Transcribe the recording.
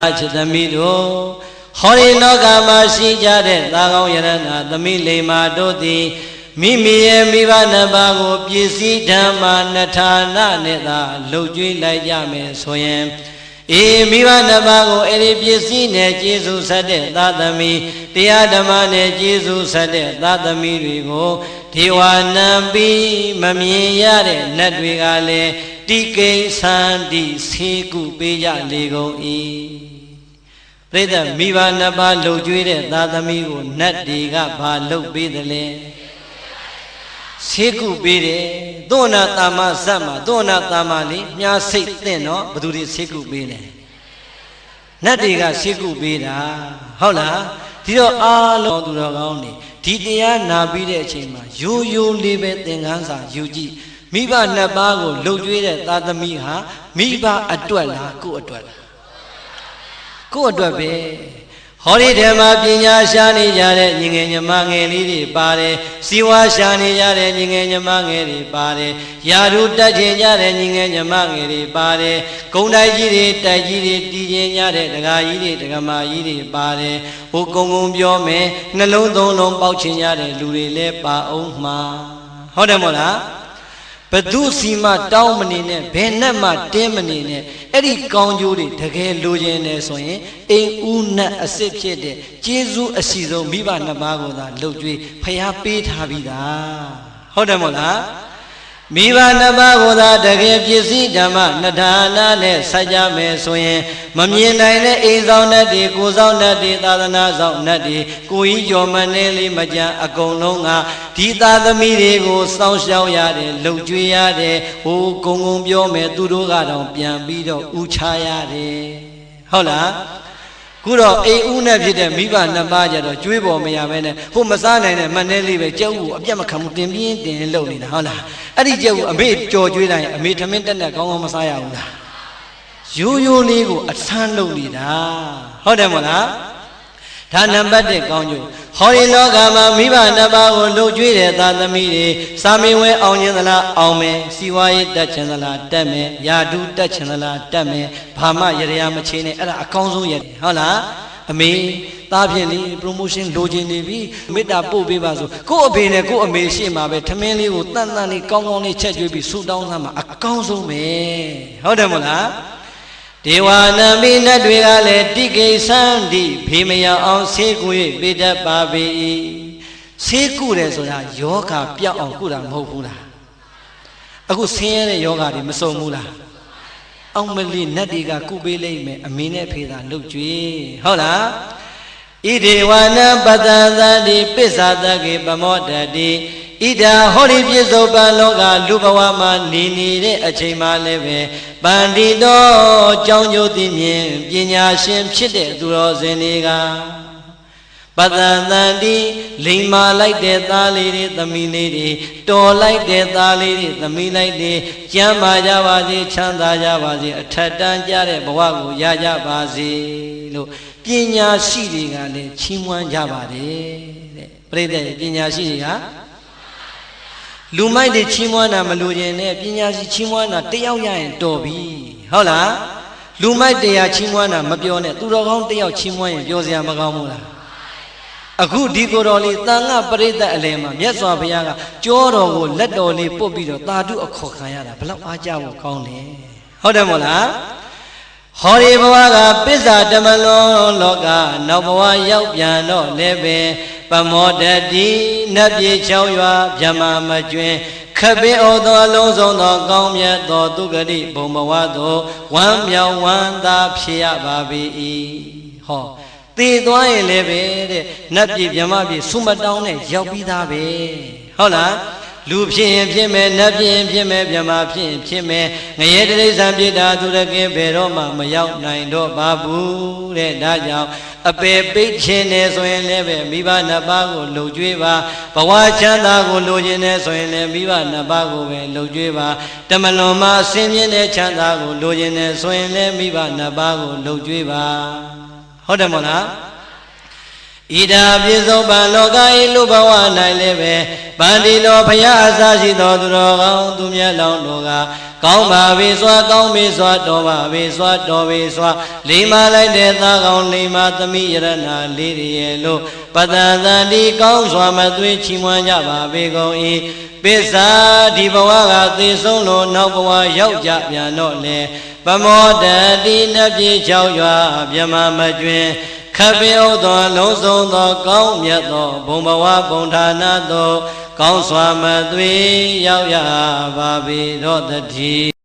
ချစ်သမီးတို့ဟောဒီလောကမှာရှိကြတဲ့သာကောင်းယရဏသမီးလိမ္မာတို့သည်မိမိရဲ့မိဘနှစ်ပါးကိုပစ္စည်းဓမ္မနှစ်ဌာနနဲ့သာလှုပ်ကြွေးလိုက်ကြမယ်ဆိုရင်အေးမိဘနှစ်ပါးကိုအဲ့ဒီပစ္စည်းနဲ့ကျေးဇူးဆက်တဲ့သာသမီတရားဓမ္မနဲ့ကျေးဇူးဆက်တဲ့သာသမီတွေကိုဒေဝနံပြီးမမြင်ရတဲ့နတ်တွေကလည်းတိကိဉ္စန္တိဆေကုပေးကြလေကုန်၏ ပြိဿမိဘနှစ်ပါးလှုပ်ကြွေးတဲ့သာသမီကိုနတ်တွေကဘာလှုပ်ပေးတယ်လဲဆေကုပေးတယ်သောနာတာမဇတ်မှာသောနာတာမလေးမြားစိတ်သင့်တော့ဘသူတွေဆေကုပေးလဲနတ်တွေကဆေကုပေးတာဟုတ်လားဒီတော့အားလုံးသူတော်ကောင်းနေဒီတရားနာပြီးတဲ့အချိန်မှာရိုးရိုးလေးပဲသင်္ကန်းစာယူကြည့်မိဘနှစ်ပါးကိုလှုပ်ကြွေးတဲ့သာသမီဟာမိဘအတွက်လားကိုယ့်အတွက်လား ကိုယ့်အတွက်ပဲဟောဒီထဲမှာပညာရှားနေကြတဲ့ညီငယ်ညီမငယ်လေးတွေပါတယ်စီဝါရှားနေကြတဲ့ညီငယ်ညီမငယ်တွေပါတယ်ယာရုတက်ချင်ကြတဲ့ညီငယ်ညီမငယ်တွေပါတယ်ဂုံတိုက်ကြီးတွေတိုက်ကြီးတွေတီးကျင်ကြတဲ့ဒကာကြီးတွေဒကမာကြီးတွေပါတယ်ဟိုကုံကုံပြောမယ်နှလုံးသုံးလုံးပေါက်ချင်ကြတဲ့လူတွေလည်းပါအောင်မှာဟုတ်တယ်မို့လား ဘသူစီမတောင်းမနေနဲ့ဘယ်နဲ့မှတင်းမနေနဲ့အဲ့ဒီကောင်းကျိုးတွေတကယ်လိုချင်တယ်ဆိုရင်အိမ်ဦးနတ်အစ်စ်ဖြစ်တဲ့ကျေးဇူးအစီဆုံးမိဘနှစ်ပါးကိုသာလှုပ်ကြွေးဖျားပေးထားပြီးသားဟုတ်တယ်မို့လား မိဘနှစ်ပါးကိုသာတကယ်ပစ္စည်းဓမ္မနှစ်ဌာနနဲ့ဆက်ကြမယ်ဆိုရင်မမြင်နိုင်တဲ့အိမ်ဆောင်နဲ့တွေကိုဆောင်နဲ့တွေသာသနာဆောင်နဲ့တွေကိုကြီးကျော်မနေလေးမကြံအကုန်လုံးကဒီသာသမီတွေကိုစောင့်ရှောက်ရတယ်လှုပ်ကြွေးရတယ်ဟိုကုံကုံပြောမယ်သူတို့ကတော့ပြန်ပြီးတော့ဥချရတယ်ဟုတ်လား ခုတော့အိမ်ဦးနဲ့ဖြစ်တဲ့မိဘနှစ်ပါးကြတော့ကျွေးပေါ်မရဘဲနဲ့ဟိုမစားနိုင်တဲ့မနှဲလေးပဲကြောက်ကိုအပြတ်မခံဘူးတင်ပြင်းတင်လုံနေတာဟုတ်လားအဲ့ဒီကြောက်ကိုအမေကြော်ကျွေးတိုင်းအမေထမင်းတက်နဲ့ကောင်းကောင်းမစားရဘူးလားရိုးရိုးလေးကိုအဆန်းလုပ်နေတာဟုတ်တယ်မဟုတ်လား ဒါနံပါတ်1ကောင်းကျိုးဟောဒီလောကမှာမိဘနှစ်ပါးကိုလှုပ်ကြွေးတဲ့သာသမီတွေစာမေဝဲအောင်ခြင်းသလားအောင်မယ်စီဝါရေးတက်ခြင်းသလားတက်မယ်ယာတုတက်ခြင်းသလားတက်မယ်ဘာမှရရမချင်းနဲ့အဲ့ဒါအကောင်းဆုံးရဟုတ်လားအမေသားဖြင့်လေ promotion လိုချင်နေပြီမေတ္တာပို့ပေးပါဆိုကို့အဖေနဲ့ကို့အမေရှေ့မှာပဲထမင်းလေးကိုတန်တန်လေးကောင်းကောင်းလေးချက်ကျွေးပြီးဆူတောင်းသားမှာအကောင်းဆုံးပဲဟုတ်တယ်မဟုတ်လား ဒေဝနာမိနတ်တွေကလည်းတိကိသန္တိဖေမယအောင်ဆေးကူ၍ပိတတ်ပါပေ၏ဆေးကူတယ်ဆိုတာယောဂပြောက်အောင်ကုတာမဟုတ်ဘူးလားအခုဆင်းရဲတဲ့ယောဂတွေမစုံဘူးလားအောင်မလီနတ်တွေကကုပေးလိုက်မယ်အမေနဲ့ဖေသာလှုပ်ကြွေဟုတ်လားဣဒေဝနာပတ္တသတိပစ္ဆာတကေပမောတတိ ဣဒာဟောဒီပြစ္ဆုတ်ပံလောကလူဘဝမှာနေနေတဲ့အချိန်မှလည်းပဲပန္တိတော်ကြောင်းကျိုးသိမြင်ပညာရှင်ဖြစ်တဲ့သူတော်စင်တွေကပတ္တန်တန်ဒီလိမ္မာလိုက်တဲ့သားလေးတွေသမီးလေးတွေတော်လိုက်တဲ့သားလေးတွေသမီးလိုက်တွေကျမ်းပါကြပါစေချမ်းသာကြပါစေအထက်တန်းကြတဲ့ဘဝကိုရကြပါစေလို့ပညာရှိတွေကလည်းချီးမွမ်းကြပါတယ်တဲ့ပြိတ္တပညာရှိတွေက လူမိုက်တွေချီးမွမ်းတာမလို့ခြင်းနဲ့ပညာရှိချီးမွမ်းတာတယောက်ရရင်တော်ပြီဟုတ်လားလူမိုက်တရားချီးမွမ်းတာမပြောနဲ့သူတော်ကောင်းတယောက်ချီးမွမ်းရင်ပြောစရာမကောင်းဘူးလားအခုဒီကိုယ်တော်လေးတန်ခပရိသတ်အလယ်မှာမြတ်စွာဘုရားကကြောတော်ကိုလက်တော်လေးပုတ်ပြီးတော့တာတုအခေါ်ခံရတာဘလောက်အားကြဖို့ကောင်းတယ်ဟုတ်တယ်မို့လားဟောဒီဘဝကပစ္စာတမလွန်လောကနောက်ဘဝရောက်ပြန်တော့လည်းပဲ ပမောတတိနတ်ပြေချောင်းရွာဗြဟ္မာမကျွင်ခပင်းဩသောအလုံးစုံသောကောင်းမြတ်သောသူဂတိဘုံဘဝသို့ဝမ်းမြောက်ဝမ်းသာဖြစ်ရပါ၏ဟောသေသွားရင်လည်းပဲတဲ့နတ်ပြည်ဗြဟ္မာပြည်ဆုမတောင်းနဲ့ရောက်ပြီးသားပဲဟုတ်လား လူဖြစ်ရင်ဖြစ်မယ်နတ်ဖြစ်ရင်ဖြစ်မယ်မြမဖြစ်ရင်ဖြစ်မယ်ငရဲတိရစ္ဆာန်ဖြစ်တာသူရကင်းဘယ်တော့မှမရောက်နိုင်တော့ပါဘူးတဲ့ဒါကြောင့်အပေပိတ်ခြင်းနဲ့ဆိုရင်လည်းပဲမိဘနှစ်ပါးကိုလှုပ်ကြွေးပါဘဝချမ်းသာကိုလိုချင်တယ်ဆိုရင်လည်းမိဘနှစ်ပါးကိုပဲလှုပ်ကြွေးပါတမလွန်မှာအစင်းမြင့်တဲ့ချမ်းသာကိုလိုချင်တယ်ဆိုရင်လည်းမိဘနှစ်ပါးကိုလှုပ်ကြွေးပါဟုတ်တယ်မို့လား ဣဒာပြစ္ဆုတ်ပံလောကဤလူဘဝ၌လည်းပဲဗန္ဒီတော်ဘုရားအစရှိသောသူတော်ကောင်းသူမြတ်လောင်းတို့ကကောင်းပါပြီစွာကောင်းပြီစွာတော်ပါပြီစွာတော်ပြီစွာလိမ္မာလိုက်တဲ့သားကောင်းလိမ္မာသမိယရဏလေးရည်လို့ပတ္တသန္တိကောင်းစွာမသွေးချီးမွမ်းကြပါပေကုန်၏ပိစ္ဆာဒီဘဝကသေဆုံးလို့နောက်ဘဝရောက်ကြပြန်တော့လေပမောတတိနပြေချောက်ရွာမြမမကျွင် ခပ်ပြုတ်သောလုံးစုံသော ကောင်းမြတ်သောဘုံဘဝဘုံဌာနသော ကောင်းစွာမသွေရောက်ရပါပေတော့တည်း